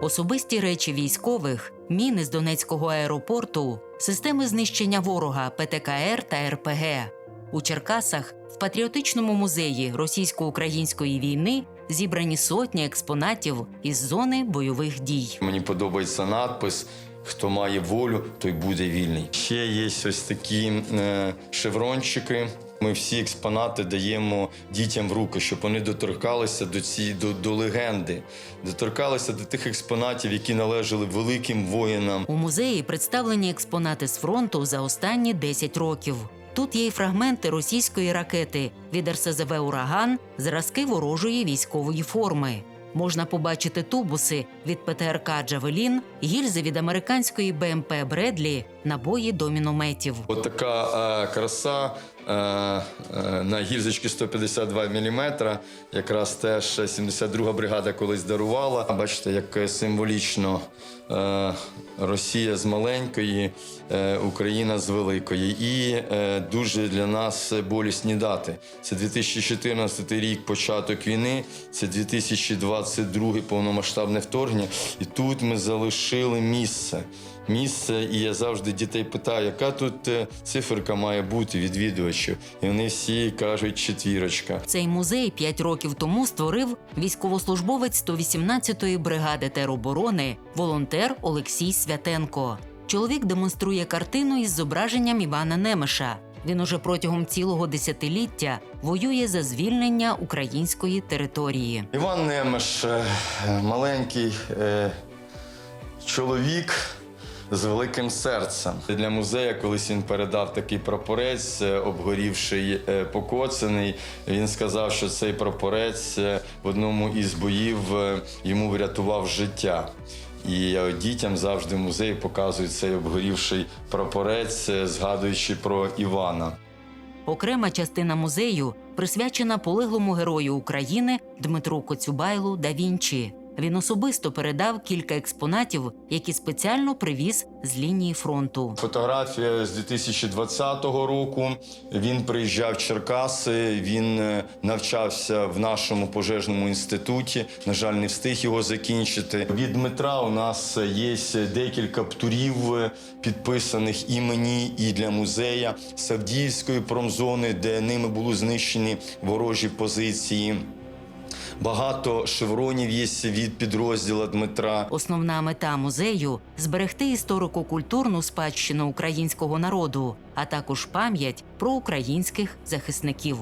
Особисті речі військових, міни з Донецького аеропорту, системи знищення ворога ПТКР та РПГ. У Черкасах в патріотичному музеї російсько-української війни зібрані сотні експонатів із зони бойових дій. Мені подобається надпис. Хто має волю, той буде вільний. Ще є ось такі е, шеврончики. Ми всі експонати даємо дітям в руки, щоб вони доторкалися до цієї до, до легенди, доторкалися до тих експонатів, які належали великим воїнам. У музеї представлені експонати з фронту за останні 10 років. Тут є й фрагменти російської ракети від РСЗВ Ураган, зразки ворожої військової форми. Можна побачити тубуси від ПТРК Джавелін, гільзи від американської БМП Бредлі, набої до мінометів. От така е, краса на гільзочки 152 мм, якраз теж 72 бригада колись дарувала. Бачите, як символічно е, Росія з маленької, е, Україна з великої. І е, дуже для нас болісні дати. Це 2014 рік, початок війни, це 2022 повномасштабне вторгнення. І тут ми залишили місце. Місце, і я завжди дітей питаю, яка тут е, циферка має бути відвідувачів. І вони всі кажуть четвірочка. Цей музей 5 років тому створив військовослужбовець 118-ї бригади тероборони, волонтер Олексій Святенко. Чоловік демонструє картину із зображенням Івана Немеша. Він уже протягом цілого десятиліття воює за звільнення української території. Іван Немеш, е, маленький е, чоловік з великим серцем. Для музею колись він передав такий прапорець, е, обгорівший, е, покоцаний. Він сказав, що цей прапорець е, в одному із боїв йому врятував життя. І дітям завжди в музеї показують цей обгорівший прапорець, згадуючи про Івана. Окрема частина музею присвячена полеглому герою України Дмитру Коцюбайлу да Вінчі. Він особисто передав кілька експонатів, які спеціально привіз з лінії фронту. Фотографія з 2020 року. Він приїжджав в Черкаси. Він е, навчався в нашому пожежному інституті. На жаль, не встиг його закінчити. Від Дмитра у нас є декілька птурів, е, підписаних і мені, і для музея Савдіївської промзони, де ними були знищені ворожі позиції. Багато шевронів є від підрозділу Дмитра. Основна мета музею зберегти історико-культурну спадщину українського народу, а також пам'ять про українських захисників.